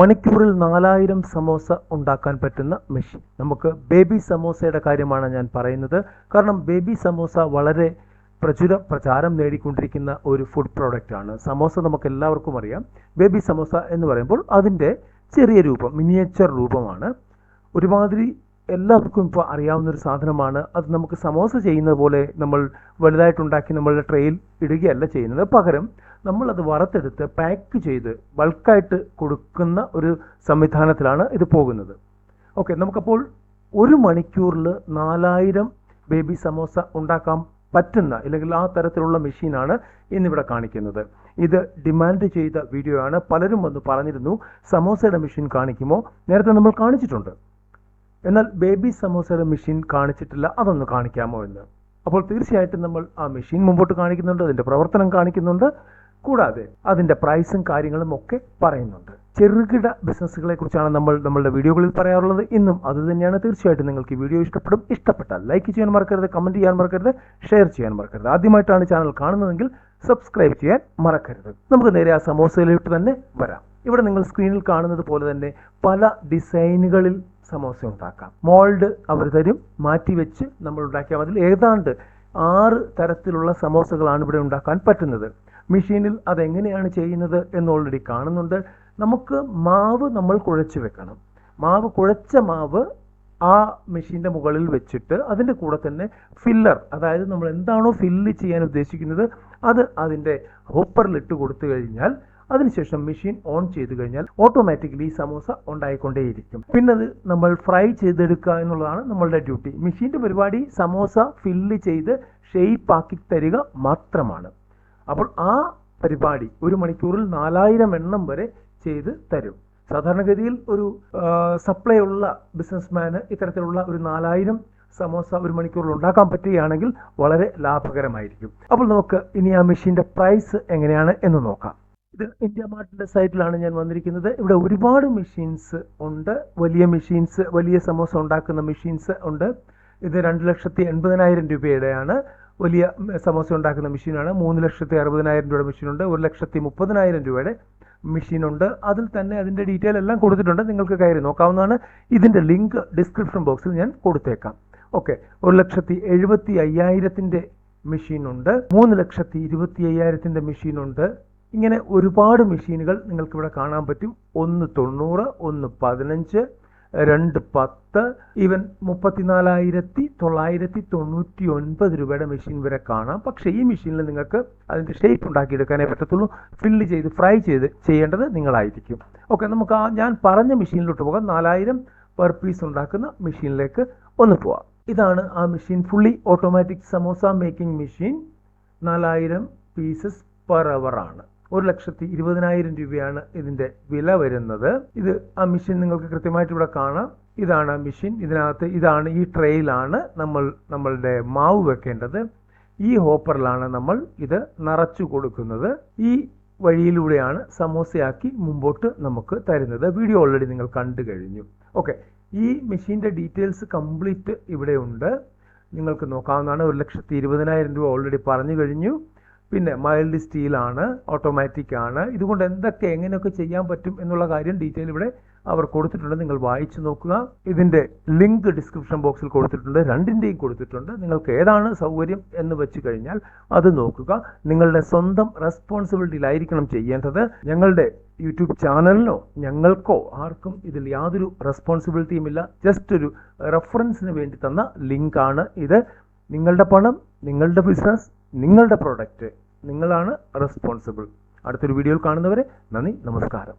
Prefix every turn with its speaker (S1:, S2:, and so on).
S1: മണിക്കൂറിൽ നാലായിരം സമോസ ഉണ്ടാക്കാൻ പറ്റുന്ന മെഷീൻ. നമുക്ക് ബേബി സമോസയുടെ കാര്യമാണ് ഞാൻ പറയുന്നത്. കാരണം ബേബി സമോസ വളരെ പ്രചുര പ്രചാരം നേടിക്കൊണ്ടിരിക്കുന്ന ഒരു ഫുഡ് പ്രോഡക്റ്റ് ആണ്. സമോസ നമുക്ക് എല്ലാവർക്കും അറിയാം. ബേബി സമോസ എന്ന് പറയുമ്പോൾ അതിന്റെ ചെറിയ രൂപം മിനിയേച്ചർ രൂപമാണ്. ഒരുമാതിരി എല്ലാവർക്കും ഇപ്പോൾ അറിയാവുന്ന ഒരു സാധനമാണ്. അത് നമുക്ക് സമോസ ചെയ്യുന്നത് പോലെ നമ്മൾ വലുതായിട്ടുണ്ടാക്കി നമ്മളുടെ ട്രെയിൽ ഇടുകയല്ല ചെയ്യുന്നത്. പകരം നമ്മളത് വറുത്തെടുത്ത് പാക്ക് ചെയ്ത് ബൾക്കായിട്ട് കൊടുക്കുന്ന ഒരു സംവിധാനത്തിലാണ് ഇത് പോകുന്നത്. ഓക്കെ നമുക്കപ്പോൾ ഒരു മണിക്കൂറിൽ നാലായിരം ബേബി സമോസ ഉണ്ടാക്കാൻ പറ്റുന്ന അല്ലെങ്കിൽ ആ തരത്തിലുള്ള മെഷീനാണ് ഇന്നിവിടെ കാണിക്കുന്നത്. ഇത് ഡിമാൻഡ് ചെയ്ത വീഡിയോ ആണ്. പലരും വന്ന് പറഞ്ഞിരുന്നു സമോസയുടെ മെഷീൻ കാണിക്കുമോ? നേരത്തെ നമ്മൾ കാണിച്ചിട്ടുണ്ട്. എന്നാൽ ബേബി സമോസയുടെ മെഷീൻ കാണിച്ചിട്ടില്ല അതൊന്ന് കാണിക്കാമോ എന്ന്. അപ്പോൾ തീർച്ചയായിട്ടും നമ്മൾ ആ മെഷീൻ മുമ്പോട്ട് കാണിക്കുന്നുണ്ട് അതിന്റെ പ്രവർത്തനം കാണിക്കുന്നുണ്ട്. കൂടാതെ അതിന്റെ പ്രൈസും കാര്യങ്ങളും ഒക്കെ പറയുന്നുണ്ട്. ചെറുകിട ബിസിനസ്സുകളെ കുറിച്ചാണ് നമ്മൾ നമ്മളുടെ വീഡിയോകളിൽ പറയാറുള്ളത്. ഇന്നും അത് തന്നെയാണ്. തീർച്ചയായിട്ടും നിങ്ങൾക്ക് ഈ വീഡിയോ ഇഷ്ടപ്പെടും. ഇഷ്ടപ്പെട്ടാൽ ലൈക്ക് ചെയ്യാൻ മറക്കരുത് കമന്റ് ചെയ്യാൻ മറക്കരുത് ഷെയർ ചെയ്യാൻ മറക്കരുത്. ആദ്യമായിട്ടാണ് ചാനൽ കാണുന്നതെങ്കിൽ സബ്സ്ക്രൈബ് ചെയ്യാൻ മറക്കരുത്. നമുക്ക് നേരെ ആ സമോസയിലോട്ട് തന്നെ വരാം. ഇവിടെ നിങ്ങൾ സ്ക്രീനിൽ കാണുന്നത് പോലെ തന്നെ പല ഡിസൈനുകളിൽ സമോസ ഉണ്ടാക്കാം. മോൾഡ് അവർ തരും. മാറ്റി വെച്ച് നമ്മൾ ഉണ്ടാക്കിയാൽ അതിൽ ഏതാണ്ട് ആറ് തരത്തിലുള്ള സമോസകളാണ് ഇവിടെ ഉണ്ടാക്കാൻ പറ്റുന്നത്. മെഷീനിൽ അതെങ്ങനെയാണ് ചെയ്യുന്നത് എന്ന് ഓൾറെഡി കാണുന്നുണ്ട്. നമുക്ക് മാവ് നമ്മൾ കുഴച്ച് വെക്കണം. മാവ് കുഴച്ച മാവ് ആ മെഷീന്റെ മുകളിൽ വെച്ചിട്ട് അതിന്റെ കൂടെ തന്നെ ഫില്ലർ അതായത് നമ്മൾ എന്താണോ ഫില്ല് ചെയ്യാൻ ഉദ്ദേശിക്കുന്നത് അത് അതിന്റെ ഹോപ്പറിലിട്ട് കൊടുത്തു കഴിഞ്ഞാൽ അതിനുശേഷം മെഷീൻ ഓൺ ചെയ്ത് കഴിഞ്ഞാൽ ഓട്ടോമാറ്റിക്കലി സമോസ ഉണ്ടായിക്കൊണ്ടേയിരിക്കും. പിന്നെ അത് നമ്മൾ ഫ്രൈ ചെയ്തെടുക്കുക എന്നുള്ളതാണ് നമ്മളുടെ ഡ്യൂട്ടി മെഷീന്റെ പരിപാടി സമോസ ഫില്ല് ചെയ്ത് ഷെയ്പ്പ് ആക്കി തരിക മാത്രമാണ്. അപ്പോൾ ആ പരിപാടി ഒരു മണിക്കൂറിൽ നാലായിരം എണ്ണം വരെ ചെയ്ത് തരും. സാധാരണഗതിയിൽ ഒരു സപ്ലൈ ഉള്ള ബിസിനസ്മാന് ഇത്തരത്തിലുള്ള ഒരു നാലായിരം സമോസ ഒരു മണിക്കൂറിൽ ഉണ്ടാക്കാൻ പറ്റുകയാണെങ്കിൽ വളരെ ലാഭകരമായിരിക്കും. അപ്പോൾ നമുക്ക് ഇനി ആ മെഷീന്റെ പ്രൈസ് എങ്ങനെയാണ് എന്ന് നോക്കാം. ഇത് ഇന്ത്യ മാർട്ടിന്റെ സൈറ്റിലാണ് ഞാൻ വന്നിരിക്കുന്നത്. ഇവിടെ ഒരുപാട് മെഷീൻസ് ഉണ്ട്. വലിയ മെഷീൻസ് വലിയ സമോസ ഉണ്ടാക്കുന്ന മെഷീൻസ് ഉണ്ട്. ഇത് രണ്ട് ലക്ഷത്തി എൺപതിനായിരം രൂപയുടെയാണ്. വലിയ സമോസ ഉണ്ടാക്കുന്ന മെഷീനാണ്. മൂന്ന് ലക്ഷത്തി അറുപതിനായിരം രൂപയുടെ മെഷീനുണ്ട്. ഒരു ലക്ഷത്തി മുപ്പതിനായിരം രൂപയുടെ മെഷീനുണ്ട്. അതിൽ തന്നെ അതിന്റെ ഡീറ്റെയിൽ എല്ലാം കൊടുത്തിട്ടുണ്ട്. നിങ്ങൾക്ക് കയറി നോക്കാവുന്നതാണ്. ഇതിന്റെ ലിങ്ക് ഡിസ്ക്രിപ്ഷൻ ബോക്സിൽ ഞാൻ കൊടുത്തേക്കാം. ഓക്കെ. ഒരു ലക്ഷത്തി എഴുപത്തി അയ്യായിരത്തിന്റെ മെഷീനുണ്ട്. മൂന്ന് ലക്ഷത്തി ഇരുപത്തി അയ്യായിരത്തിന്റെ മെഷീനുണ്ട്. ഇങ്ങനെ ഒരുപാട് മെഷീനുകൾ നിങ്ങൾക്ക് ഇവിടെ കാണാൻ പറ്റും. ഒന്ന് തൊണ്ണൂറ് ഒന്ന് പതിനഞ്ച് രണ്ട് പത്ത് ഈവൻ മുപ്പത്തിനാലായിരത്തി തൊള്ളായിരത്തി തൊണ്ണൂറ്റി ഒൻപത് രൂപയുടെ മെഷീൻ വരെ കാണാം. പക്ഷേ ഈ മെഷീനിൽ നിങ്ങൾക്ക് അതിന്റെ ഷേപ്പ് ഉണ്ടാക്കിയെടുക്കാനേ പറ്റത്തുള്ളൂ. ഫില്ല് ചെയ്ത് ഫ്രൈ ചെയ്ത് ചെയ്യേണ്ടത് നിങ്ങളായിരിക്കും. ഓക്കെ നമുക്ക് ആ ഞാൻ പറഞ്ഞ മെഷീനിലോട്ട് പോകാം. നാലായിരം പെർ പീസ് ഉണ്ടാക്കുന്ന മെഷീനിലേക്ക് ഒന്ന് പോവാം. ഇതാണ് ആ machine fully automatic samosa making machine നാലായിരം പീസസ് പെർ അവർ ആണ്. ഒരു ലക്ഷത്തി ഇരുപതിനായിരം രൂപയാണ് ഇതിന്റെ വില വരുന്നത്. ഇത് ആ മെഷീൻ നിങ്ങൾക്ക് കൃത്യമായിട്ട് ഇവിടെ കാണാം. ഇതാണ് ആ മെഷീൻ ഇതിനകത്ത് ഇതാണ് ഈ ട്രെയിലാണ് നമ്മൾ നമ്മളുടെ മാവ് വെക്കേണ്ടത്. ഈ ഹോപ്പറിലാണ് നമ്മൾ ഇത് നിറച്ചു കൊടുക്കുന്നത്. ഈ വഴിയിലൂടെയാണ് സമോസയാക്കി മുമ്പോട്ട് നമുക്ക് തരുന്നത്. വീഡിയോ ഓൾറെഡി നിങ്ങൾ കണ്ടു കഴിഞ്ഞു. ഓക്കെ ഈ മെഷീന്റെ ഡീറ്റെയിൽസ് കംപ്ലീറ്റ് ഇവിടെ ഉണ്ട്. നിങ്ങൾക്ക് നോക്കാവുന്നതാണ് ഒരു ലക്ഷത്തി ഇരുപതിനായിരം രൂപ ഓൾറെഡി പറഞ്ഞു കഴിഞ്ഞു. പിന്നെ മൈൽഡ് സ്റ്റീലാണ് ഓട്ടോമാറ്റിക് ആണ്. ഇതുകൊണ്ട് എന്തൊക്കെ എങ്ങനെയൊക്കെ ചെയ്യാൻ പറ്റും എന്നുള്ള കാര്യം ഡീറ്റെയിൽ ഇവിടെ അവർ കൊടുത്തിട്ടുണ്ട്. നിങ്ങൾ വായിച്ചു നോക്കുക. ഇതിന്റെ ലിങ്ക് ഡിസ്ക്രിപ്ഷൻ ബോക്സിൽ കൊടുത്തിട്ടുണ്ട്. രണ്ടിന്റെയും കൊടുത്തിട്ടുണ്ട്. നിങ്ങൾക്ക് ഏതാണ് സൗകര്യം എന്ന് വെച്ച് കഴിഞ്ഞാൽ അത് നോക്കുക. നിങ്ങളുടെ സ്വന്തം റെസ്പോൺസിബിലിറ്റിയിലായിരിക്കണം ചെയ്യേണ്ടത്. ഞങ്ങളുടെ യൂട്യൂബ് ചാനലിനോ ഞങ്ങൾക്കോ ആർക്കും ഇതിൽ യാതൊരു റെസ്പോൺസിബിലിറ്റിയും ഇല്ല. ജസ്റ്റ് ഒരു റെഫറൻസിന് വേണ്ടി തന്ന ലിങ്കാണ് ഇത്. നിങ്ങളുടെ പണം നിങ്ങളുടെ ബിസിനസ് നിങ്ങളുടെ പ്രോഡക്റ്റ് നിങ്ങളാണ് റെസ്പോൺസിബിൾ അടുത്തൊരു വീഡിയോയിൽ കാണുന്നവരെ നന്ദി നമസ്കാരം.